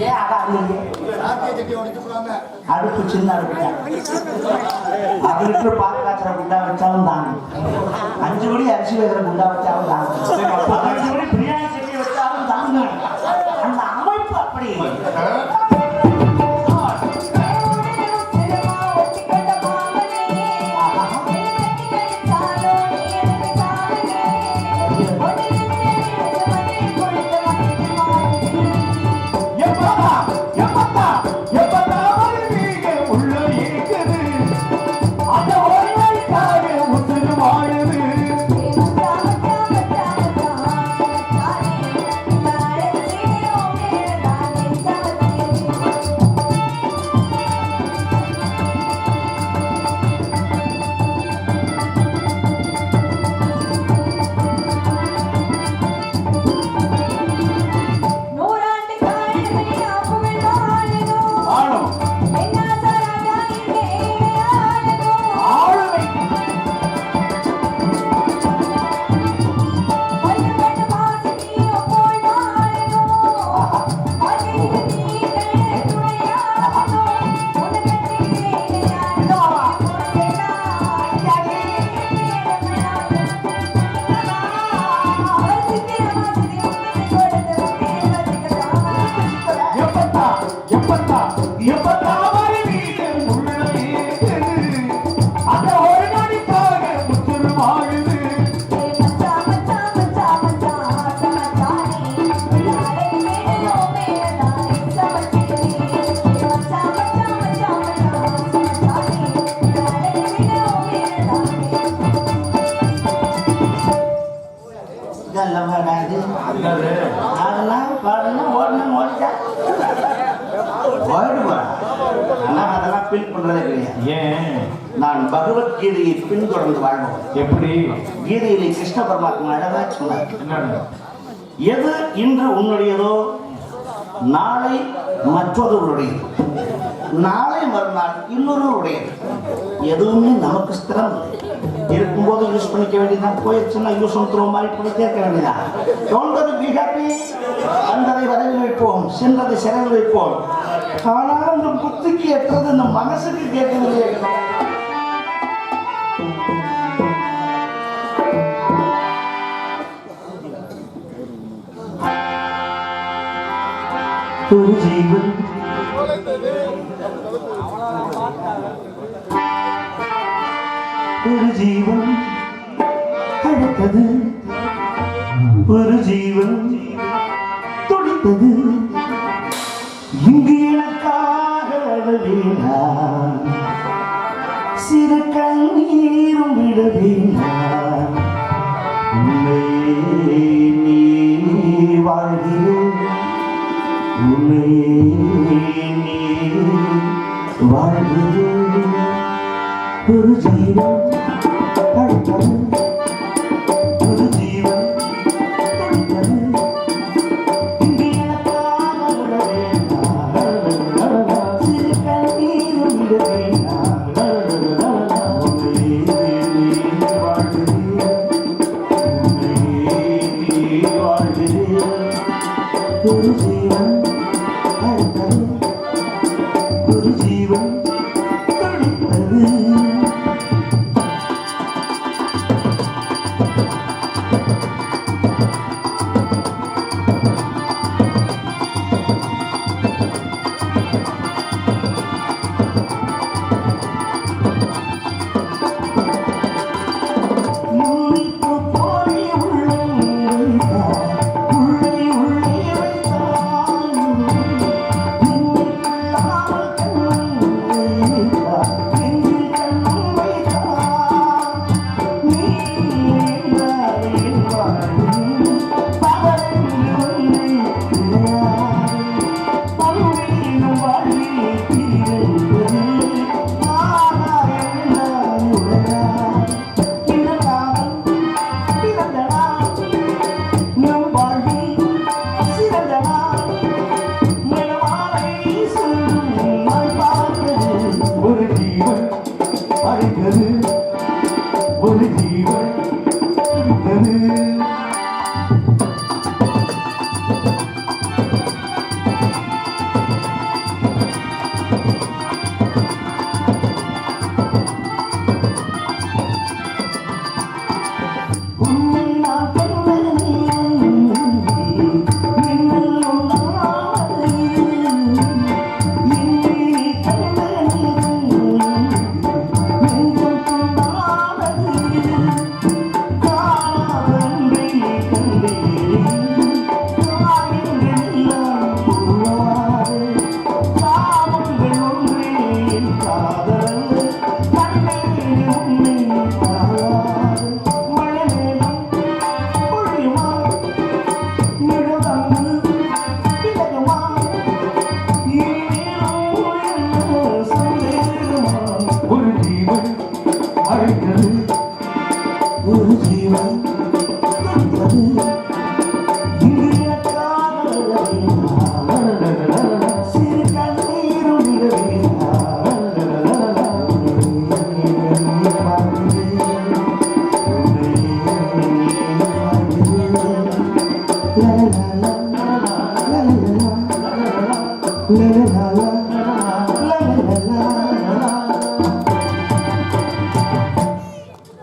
ஏன் அதான் அடுப்பு சின்ன அடுப்பு அதுக்கு பால் குண்டா வச்சாலும் தான். அஞ்சு மணி அரிசி வைக்கிற குண்டா வச்சாலும் தான். ஓடுவா ஆனால் அதெல்லாம் பின் பண்றதே கிடையாது. ஏன்? நான் பகவத்கீதையை பின்தொடர்ந்து வாழ்வோம் எப்படி? கீதையிலே கிருஷ்ண பரமாத்மா அழகா சொன்னார். எது இன்று உன்னுடையதோ நாளை மற்றொருவருடையது. நாளை மறுநாள் இன்னொருவருடையது. எதுவுமே நமக்கு ஸ்திரம். இருக்கும்போது யூஸ் பண்ணிக்க வேண்டியதான் போயிடுச்சுன்னா யூஸ் த்ரோ மாதிரி பண்ணிட்டே இருக்க வேண்டியதான் தோன்றது பி ஹாப்பி வந்ததை வரவில் வைப்போம். சென்றதை சிறையில் வைப்போம். ஆனால் இந்த புத்திக்கு எட்டுறது இந்த மனசுக்கு கேட்கவில்லையே ஒரு ஜீவன். ஒரு ஜீவன். அழைத்தது ஒரு ஜீவன். துடித்தது. இங்கு எனக்காக அழ வேண்டாம் சிறு கண்ணீரும் விட வேண்டாம் நீ வாழ்கிறேன் உன்னை நீ வாழ்கிறேன் ஒரு ஜீவன் ஒரு